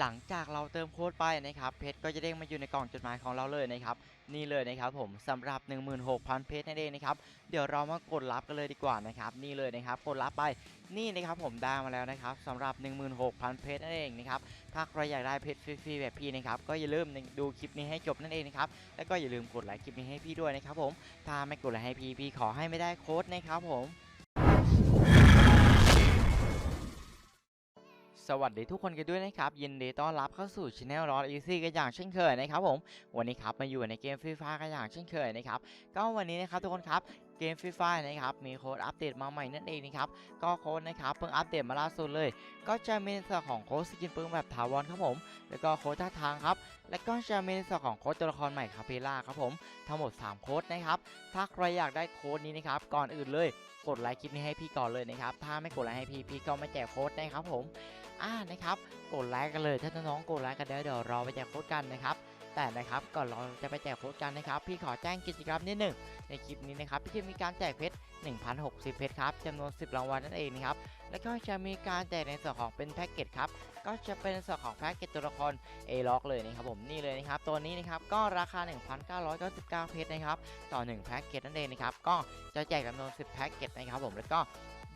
หลังจากเราเติมโค้ดไปนะครับเพชรก็จะเด้งมาอยู่ในกล่องจดหมายของเราเลยนะครับนี่เลยนะครับผมสำหรับ 16,000 เพชรนั่นเองนะครับเดี๋ยวเรามากดรับกันเลยดีกว่านะครับนี่เลยนะครับกดรับไปนี่นะครับผมได้มาแล้วนะครับสำหรับ 16,000 เพชรนั่นเองนะครับถ้าใครอยากได้เพชรฟรีๆแบบพี่นะครับก็อย่าลืมดูคลิปนี้ให้จบนั่นเองนะครับแล้วก็อย่าลืมกดไลค์คลิปนี้ให้พี่ด้วยนะครับผมถ้าไม่กดไลค์ให้พี่พี่ขอให้ไม่ได้โค้ดนะครับผม สวัสดีทุกคนกันด้วยนะครับ ยินดีต้อนรับเข้าสู่ช anel รออีซี่กันอย่างเช่นเคยนะครับผมวันนี้ครับมาอยู่ในเกมฟรีไฟกันอย่างเช่นเคยนะครับก็วันนี้นะครับทุกคนครับเกมฟรีไฟนะครับมีโค้ดอัปเดตมาใหม่นั่นเองนะครับก็โค้ดนะครับเพิ่งอัปเดตมาล่าสุดเลย ก็จะมีในส่วนของโค้ดสกินปืนแบบถาวรครับผม แล้วก็โค้ดท่าทางครับแล้วก็จะมีในส่วนของโค้ดตัวละครใหม่คาเปล่าครับผมทั้งหมด 3 โค้ดนะครับถ้าใครอยากได้โค้ดนี้นะครับก่อนอื่นเลยกดไลค์คลิปนี้ให้พี่ก่อนเลยนะครับถ้าไม่กดไลค์ให้พี่พี่ก็ไม่แจกโค้ดนะครับผม อ่านะครับกดไลค์กันเลยถ้าน้องๆกดไลค์กันเดี๋ยวเดี๋ยวเราไปแจกโค้ดกันนะครับแต่นะครับก่อนเราจะไปแจกโค้ดกันนะครับพี่ขอแจ้งกิจกรรมนิดหนึ่งในคลิปนี้นะครับพี่จะมีการแจกเพชร1,060 เพชรครับจำนวน 10 รางวัลนั่นเองนะครับแล้วก็จะมีการแจกในส่วนของเป็นแพ็กเกจครับก็จะเป็นในส่วนของแพ็กเกจตัวละคร A ล็อกเลยนะครับผมนี่เลยนะครับตัวนี้นะครับก็ราคา 1,999 เพชรนะครับต่อ 1 แพ็กเกจนั่นเองนะครับก็จะแจกจำนวน 10 แพ็กเกจนะครับผมแล้วก็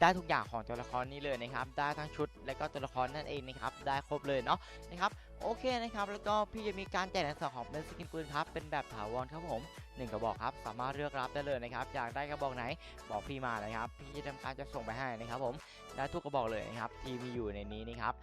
ได้ทุกอย่างของตัวละครนี้เลยนะครับ ได้ทั้งชุด และก็ตัวละครนั่นเองนะครับได้ครบเลยเนาะนะครับโอเคนะครับแล้วก็พี่จะมีการแจกในส่วนของเป็นสกินปืนครับเป็นแบบถาวรครับผมหนึ่งกระบอกครับสามารถเลือกรับได้เลยนะครับอยากได้กระบอกไหนบอกพี่มานะครับพี่จะทำการจะส่งไปให้นะครับผมได้ทุกกระบอกเลยนะครับที่มีอยู่ในนี้นะครับ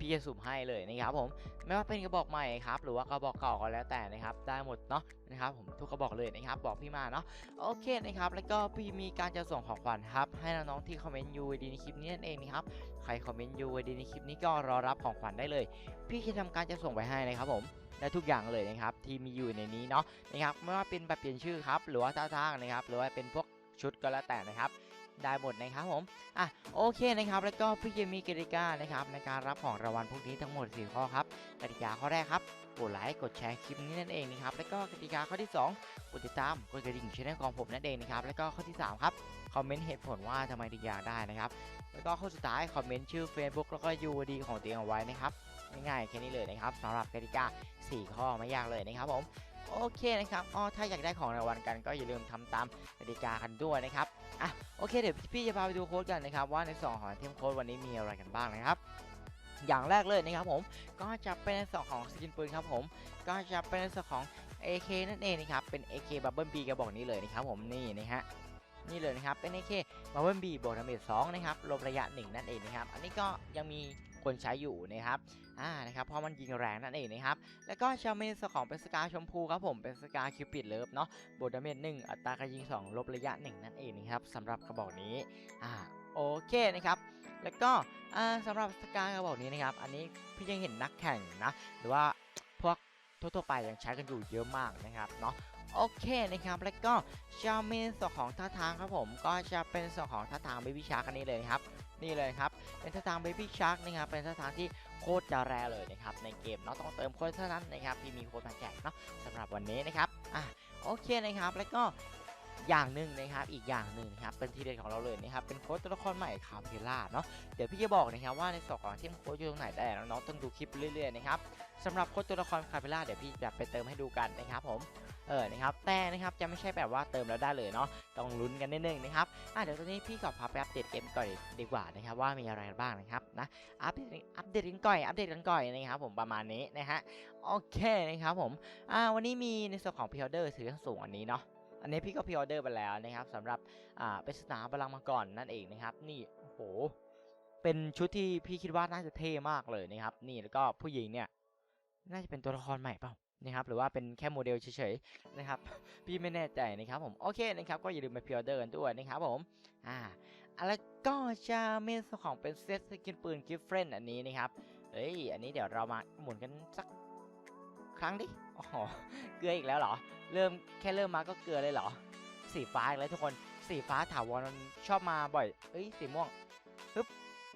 พี่จะสุ่มให้เลยนะครับผมไม่ว่าเป็นกระบอกใหม่ครับหรือว่ากระบอกเก่าก็แล้วแต่นะครับได้หมดเนาะนะครับผมทุกกระบอกเลยนะครับบอกพี่มาเนาะโอเคนะครับแล้วก็พี่มีการจะส่งของขวัญครับให้น้องๆที่คอมเมนต์ UID ในคลิปนี้นั่นเองนะครับใครคอมเมนต์ UID ในคลิปนี้ก็รอรับของขวัญได้เลย พี่จะทำการจะส่งไปให้นะครับผมและทุกอย่างเลยนะครับที่มีอยู่ในนี้เนาะนะครับไม่ว่าเป็นแบบเปลี่ยนชื่อครับหรือว่าท่าทางนะครับหรือว่าเป็นพวกชุดก็แล้วแต่นะครับ ได้หมดนะครับผมอะโอเคนะครับแล้วก็พี่จะมีกติกานะครับในการรับของรางวัลพวกนี้ทั้งหมด 4 ข้อครับกติกาข้อแรกครับกดไลค์กดแชร์คลิปนี้นั่นเองนะครับแล้วก็กติกาข้อที่ 2กดติดตามกดกระดิ่งช่องของผมนั่นเองนะครับแล้วก็ข้อที่ 3 ครับคอมเมนต์เหตุผลว่าทำไมถึงอยากได้นะครับแล้วก็ข้อสุดท้ายคอมเมนต์ชื่อ Facebook แล้วก็ UID ของตัวเองเอาไว้นะครับง่ายๆแค่นี้เลยนะครับสำหรับกติกา 4 ข้อไม่ยากเลยนะครับผม โอเคนะครับอ๋อถ้าอยากได้ของรางวัลกันก็อย่าลืมทำตามกติกากันด้วยนะครับอะโอเคเดี๋ยวพี่จะพาไปดูโค้ดกันนะครับว่าในส่วนของเทมโค้ดวันนี้มีอะไรกันบ้างนะครับอย่างแรกเลยนะครับผมก็จะเป็นในส่วนของสกินปืนครับผมก็จะเป็นในส่วนของ AK นั่นเองนะครับเป็น AK Bubble B กระบอกนี้เลยนะครับผมนี่นะฮะนี่เลยนะครับเป็น AK Bubble B บวกดาเมจ2นะครับลบระยะ 1 นั่นเองนะครับอันนี้ก็ยังมี คนใช้อยู่นะครับอ่านะครับเพราะมันยิงแรงนั่นเองนะครับแล้วก็จะมีในสของเป็นสกาชมพูครับผมเป็นสกาคิวปิดเลิฟเนาะบวกดาเมจ1อัตราการยิง 2 ลบระยะ 1 นั่นเองนะครับสำหรับกระบอกนี้อ่าโอเคนะครับ แล้วก็อ่าสำหรับสกากระบอกนี้นะครับ อันนี้พี่ยังเห็นนักแข่งนะ หรือว่าพวกทั่วๆไปยังใช้กันอยู่เยอะมากนะครับเนาะโอเคนะครับ แล้วก็จะมีส่วนของท่าทางครับผม ก็จะเป็นส่วนของท่าทางเบบี้ชาร์กันนี้เลยครับ นี่เลยครับ เป็นท่าทางเบบี้ชาร์กนะครับ เป็นท่าทางที่โคตรจะแรเลยนะครับ ในเกมเนาะต้องเติมโค้ดเท่านั้นนะครับที่มีโค้ดมาแจกเนาะสำหรับวันนี้นะครับ อะโอเคนะครับ แล้วก็ อย่างหนึ่งนะครับอีกอย่างหนึ่งนะครับเป็นทีเด็ดของเราเลยนะครับเป็นโค้ดตัวละครใหม่คาเพล่าเนาะเดี๋ยวพี่จะบอกนะครับว่าในส่วนของทีมโค้ชอยู่ตรงไหนแต่น้องๆต้องดูคลิปเรื่อยๆนะครับสำหรับโค้ชตัวละครคาเปล่าเดี๋ยวพี่จะไปเติมให้ดูกันนะครับผมเออนะครับแต่นะครับจะไม่ใช่แบบว่าเติมแล้วได้เลยเนาะต้องลุ้นกันนิดนึงนะครับอะเดี๋ยวตอนนี้พี่ขอพาไปอัปเดตเกมก่อนดีกว่านะครับว่ามีอะไรบ้างนะครับนะอัปเดตอัปเดตกันก่อนอัปเดตกันก่อนนะครับผมประมาณนี้นะฮะโอเคนะครับผมอ่าวันนี้มีในส่วนของพิออเดอร์ถือสูงอันนี้เนาะ อันนี้พี่ก็พิออเดอร์ไปแล้วนะครับสำหรับอ่าเป็นสนามพลังมังกรนั่นเองนะครับ นี่โอ้โหเป็นชุดที่พี่คิดว่าน่าจะเท่มากเลยนะครับ นี่แล้วก็ผู้หญิงเนี่ย น่าจะเป็นตัวละครใหม่เปล่านะครับหรือว่าเป็นแค่โมเดลเฉยๆนะครับพี่ไม่แน่ใจนะครับผมโอเคนะครับก็อย่าลืมไปพิออเดอร์กันด้วยนะครับผมอ่าแล้วก็จะมีส่วนของเป็นเซตสกินปืนกิฟเฟรนอันนี้นะครับเอ้ยอันนี้เดี๋ยวเรามาหมุนกันสัก ครั้งดิโอ้โหเกลืออีกแล้วเหรอ เริ่มแค่เริ่มมาก็เกลือเลยเหรอ สีฟ้าอีกแล้วทุกคน สีฟ้าถาวรมันชอบมาบ่อย เอ้ย สีม่วง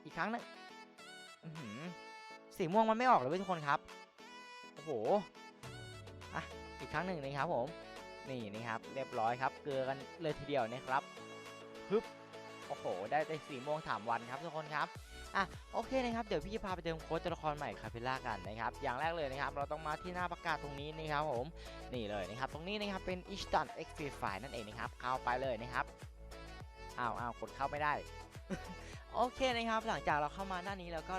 อีกครั้งนึงอื้อหือสีม่วงมันไม่ออกเลยเว้ยทุกคนครับ โอ้โห อะ อีกครั้งหนึ่งนะครับผม นี่นะครับ เรียบร้อยครับ เกลือกันเลยทีเดียวนะครับฮึบโอ้โห ได้แต่สีม่วงถามวันครับทุกคนครับ อะโอเคนะครับเดี๋ยวพี่พาไปเติมโค้ดตัวละครใหม่คาเปล่ากันนะครับอย่างแรกเลยนะครับเราต้องมาที่หน้าประกาศตรงนี้นะครับผมนี่เลยนะครับตรงนี้นะครับเป็น i s t a n X Free Fire นั่นเองนะครับเข้าไปเลยนะครับอ้าวอ้าวกดเข้าไม่ได้โอเคนะครับหลังจากเราเข้ามาหน้านี้แล้วก็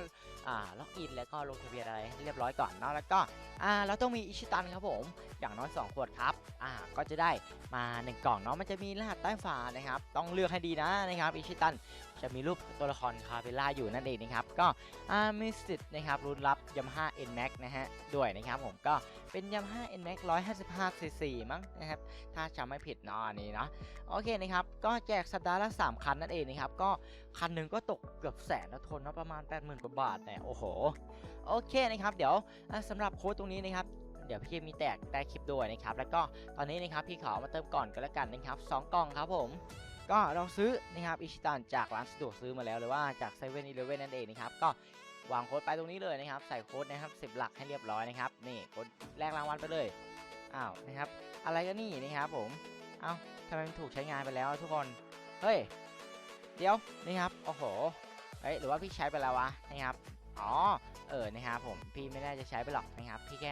อ่าล็อกอินแล้วก็ลงทะเบียนอะไรเรียบร้อยก่อนเนาะแล้วก็อ่าเราต้องมีอิชิตันครับผม อย่างน้อย 2 ขวดครับอ่าก็จะได้มา 1 กล่องเนาะมันจะมีรหัสใต้ฝานะครับ ต้องเลือกให้ดีนะนะครับอิชิตันจะมีรูปตัวละครคาเปล่าอยู่นั่นเองนะครับ ก็อ่ามีสิทธิ์นะครับรุนรับ Yamaha N Max นะฮะด้วยนะครับผมก็เป็น Yamaha N Max 155 cc มั้งนะครับถ้าจำไม่ผิดเนาะอันนี้เนาะโอเคนะครับก็แจกสัปดาห์ละ 3 คันนั่นเองนะครับก็คันหนึ่งก็ตกเกือบแสนนะทนเนาะประมาณ 80,000กว่าบาทเนี่ยโอ้โหโอเคนะครับเดี๋ยวสำหรับโค้ดตรงนี้นะครับเดี๋ยวพี่มีแตกได้คลิปด้วยนะครับ แล้วก็ตอนนี้นะครับพี่ขอมาเติมก่อนก็แล้วกันนะครับสองกล่องครับผม ก็เราซื้อนะครับอิชิตันจากร้านสะดวกซื้อมาแล้วหรือว่าจากเซเว่นอีเลฟเว่นนั่นเองนะครับก็วางโค้ดไปตรงนี้เลยนะครับ ใส่โค้ดนะครับ10หลักให้เรียบร้อยนะครับนี่โค้ดแลกรางวัลไปเลยอ้าวนะครับ อะไรก็นี่นะครับผมเอ้าทำไมมันถูกใช้งานไปแล้วทุกคนเฮ้ยเดี๋ยวนี่ครับโอ้โหเฮ้ยหรือว่าพี่ใช้ไปแล้ววะนะครับ อ๋อ เออ นะครับผม พี่ไม่ได้จะใช้ไปหรอกนะครับ พี่แค่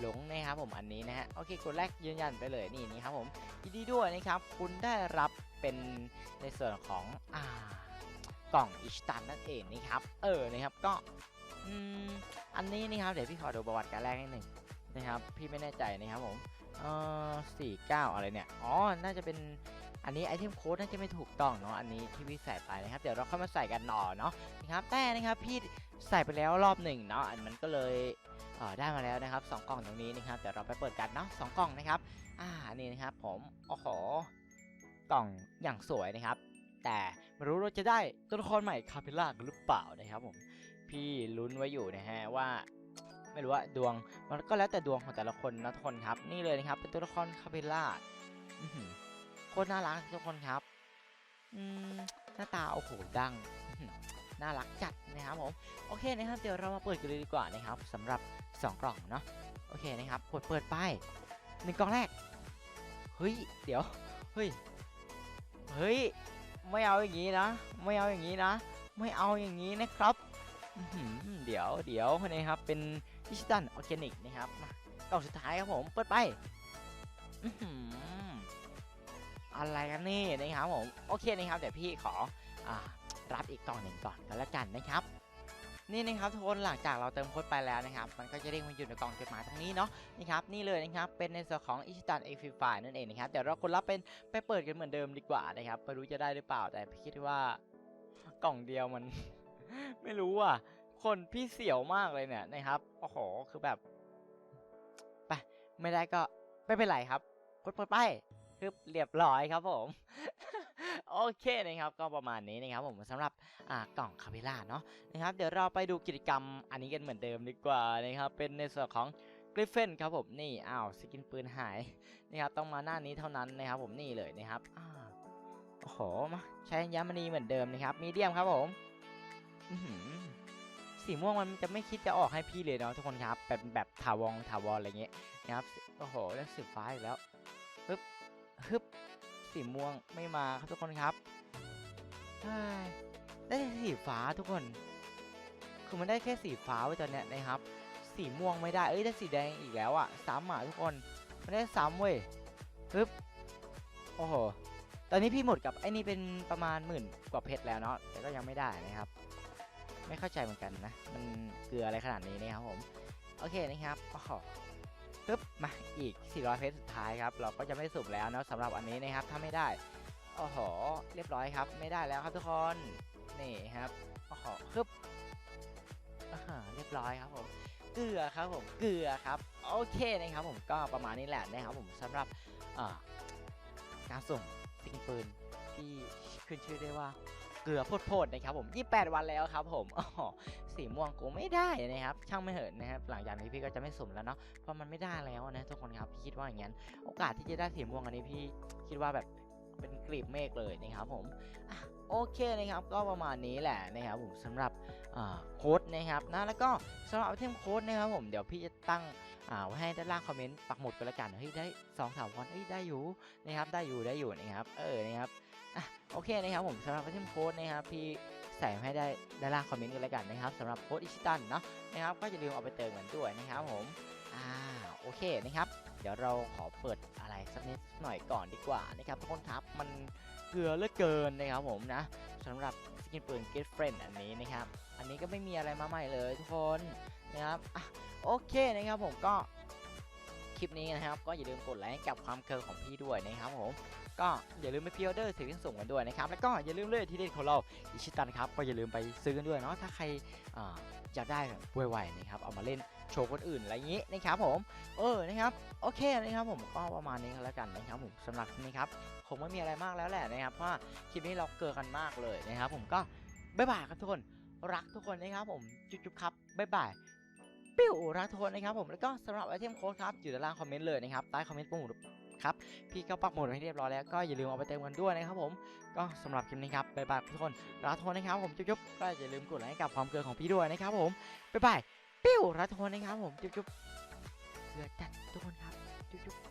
หลงนะครับผมอันนี้นะฮะ โอเค กดแรกยืนยันไปเลยนี่นี่ครับผมยินดีด้วยนะครับ คุณได้รับเป็นในส่วนของอ่ากล่องอิชตันนั่นเองนะครับ เออ นะครับ ก็ อืม อันนี้นะครับ เดี๋ยวพี่ขอดูประวัติการแรกนิดหนึ่งนะครับ พี่ไม่แน่ใจนะครับผม เออสี่เก้าอะไรเนี่ย อ๋อ น่าจะเป็น อันนี้ไอเทมโค้ดน่าจะไม่ถูกต้องเนาะอันนี้ที่พี่ใส่ไปนะครับเดี๋ยวเราเข้ามาใส่กันหน่อเนาะนะครับแต่นะครับพี่ใส่ไปแล้วรอบหนึ่งเนาะอันมันก็เลยเออได้มาแล้วนะครับสองกล่องตรงนี้นะครับเดี๋ยวเราไปเปิดกันเนาะสองกล่องนะครับอ่านี่นะครับผมโอ้โหกล่องอย่างสวยนะครับ แต่ไม่รู้เราจะได้ตัวละครใหม่คาเปล่าหรือเปล่านะครับผมพี่ลุ้นไว้อยู่นะฮะว่าไม่รู้ว่าดวงมันก็แล้วแต่ดวงของแต่ละคนนะทุกคนครับ นี่เลยนะครับเป็นตัวละครคาเปล่า คตรน่ารักทุกคนครับ อืมหน้าตาโอ้โหดังอื้อหือน่ารักจัดนะครับผม โอเคนะครับ เดี๋ยวเรามาเปิดกันเลยดีกว่านะครับสำหรับ 2 กล่องเนาะ โอเคนะครับกดเปิดไปหนึ่งกล่องแรก เฮ้ย เดี๋ยว เฮ้ย เฮ้ย ไม่เอาอย่างนี้นะ ไม่เอาอย่างนี้นะ ไม่เอาอย่างนี้นะครับอื้อหือเดี๋ยวเดี๋ยวนะครับ เป็นดิจิตัลออร์แกนิกนะครับมากล่องสุดท้ายครับผม เปิดไป อะไรกันนี่นะครับผมโอเคนะครับเดี๋ยวพี่ขออรับอีกกล่องหนึ่งก่อนกันแล้วกันนะครับนี่นะครับทุกคนหลังจากเราเติมโค้ดไปแล้วนะครับ มันก็จะเด้งมาอยู่ในกล่องจดหมายตรงนี้เนาะนะครับนี่เลยนะครับเป็นในส่วนของอิชิตันเอฟไฟนั่นเองนะครับเดี๋ยวเราคนรับเป็นไปเปิดกันเหมือนเดิมดีกว่านะครับไม่รู้จะได้หรือเปล่าแต่พี่คิดว่ากล่องเดียวมัน ไม่รู้อะ คนพี่เสียวมากเลยเนี่ยนะครับโอ้โหคือแบบไปไม่ได้ก็ไม่เป็นไรครับกดเปิดไป คือเรียบร้อยครับผม โอเคนะครับก็ประมาณนี้นะครับผมสำหรับอ่ากล่องคาเมล่าเนาะนะครับเดี๋ยวเราไปดูกิจกรรมอันนี้กันเหมือนเดิมดีกว่านะครับเป็นในส่วนของกริฟเฟนครับผมนี่อ้าวสกินปืนหายนะครับต้องมาหน้านี้เท่านั้นนะครับผมนี่เลยนะครับอ่าโอ้โหมาใช้ยามณีเหมือนเดิมนะครับมีเดียมครับผมสีม่วงมันจะไม่คิดจะออกให้พี่เลยเนาะทุกคนครับแบบแบบถาวรถาวรอะไรเงี้ยนะครับโอ้โหแล้วสีฟ้าอีกแล้วฮึบ ฮึบสีม่วงไม่มาครับทุกคนครับได้แต่สีฟ้าทุกคน คือมันได้แค่สีฟ้าไว้ตอนเนี้ยนะครับ สีม่วงไม่ได้ เอ้ยได้สีแดงอีกแล้วอะซ้ำอะทุกคนมันได้ซ้ำเว้ยปึ๊บโอ้โหตอนนี้พี่หมดกับไอ้นี่เป็นประมาณหมื่นกว่าเพชรแล้วเนาะแต่ก็ยังไม่ได้นะครับ ไม่เข้าใจเหมือนกันนะ มันเกลืออะไรขนาดนี้นะครับผม โอเคนะครับโอ้โห ปึ๊บมาอีก 400 เพชรสุดท้ายครับ เราก็จะไม่สุ่มแล้วนะสำหรับอันนี้นะครับถ้าไม่ได้โอ้โหเรียบร้อยครับ ไม่ได้แล้วครับทุกคนนี่ครับโอ้โหคึบอ่าเรียบร้อยครับผมเกลือครับผมเกลือครับโอเคนะครับผมก็ประมาณนี้แหละนะครับผมสำหรับการส่งสกินปืนที่ขึ้นชื่อได้ว่า เกลือโพดๆนะครับผม 28 วันแล้วครับผมอ๋อสีม่วงกูไม่ได้นะครับช่างไม่เหินนะครับหลังจากนี้พี่ก็จะไม่สุ่มแล้วเนาะเพราะมันไม่ได้แล้วนะทุกคนครับพี่คิดว่าอย่างนั้นโอกาสที่จะได้สีม่วงอันนี้พี่คิดว่าแบบเป็นกลีบเมฆเลยนะครับผมโอเคนะครับก็ประมาณนี้แหละนะครับผมสำหรับโค้ดนะครับนะแล้วก็สำหรับไอเทมโค้ดนะครับผมเดี๋ยวพี่จะตั้งอ่าไว้ให้ด้านล่างคอมเมนต์ปักหมุดกันแล้วกันเฮ้ยได้สองถาวรเฮ้ยได้อยู่นะครับได้อยู่ได้อยู่นะครับเออนะครับ อะโอเคนะครับผมสำหรับไอเทมโค้ดนะครับพี่ใส่ให้ได้ด้านล่างคอมเมนต์กันแล้วกันนะครับสำหรับโค้ดอิชิตันเนาะนะครับก็อย่าลืมเอาไปเติมกันด้วยนะครับผมอ่าโอเคนะครับ เดี๋ยวเราขอเปิดอะไรสักนิดหน่อยก่อนดีกว่านะครับทุกคนครับมันเกลือเหลือเกินนะครับผมนะสำหรับสกินปืน Get Friend อันนี้นะครับอันนี้ก็ไม่มีอะไรมาใหม่เลยทุกคนนะครับอะโอเคนะครับผมก็คลิปนี้นะครับก็อย่าลืมกดไลค์กับความเคิร์ของพี่ด้วยนะครับผม ก็อย่าลืมไปพิออเดอร์ซื้อส่งกันด้วยนะครับ แล้วก็อย่าลืมเลยที่เด็ดของเราอิชิตันครับก็อย่าลืมไปซื้อกันด้วยเนาะถ้าใครออยากได้ไวๆนะครับเอามาเล่นโชว์คนอื่นอะไรอย่างนี้นะครับผมเออนะครับโอเคนะครับผมก็ประมาณนี้แล้วกันนะครับผมสำหรับนี้ครับผมไม่มีอะไรมากแล้วแหละนะครับเพราะคลิปนี้เราเกินกันมากเลยนะครับ ผมก็บ๊ายบายครับทุกคนรักทุกคนนะครับผมจุ๊บๆครับบ๊ายบายปิ้วรักทุกคนนะครับผมแล้วก็สำหรับไอเทมโค้ดครับอยู่ด้านล่างคอมเมนต์เลยนะครับใต้คอมเมนต์ปุ่ม ครับ พี่ก็ปักหมุดไว้ให้เรียบร้อยแล้วก็อย่าลืมเอาไปเติมกันด้วยนะครับผมก็สำหรับคลิปนี้ครับบ๊ายบายทุกคนรักทุกคนนะครับผมจุ๊บๆก็อย่าลืมกดไลค์กับความเกินของพี่ด้วยนะครับผมบ๊ายบายปิ้วรักทุกคนนะครับผมจุ๊บๆเลือดจัดทุกคนครับจุ๊บๆ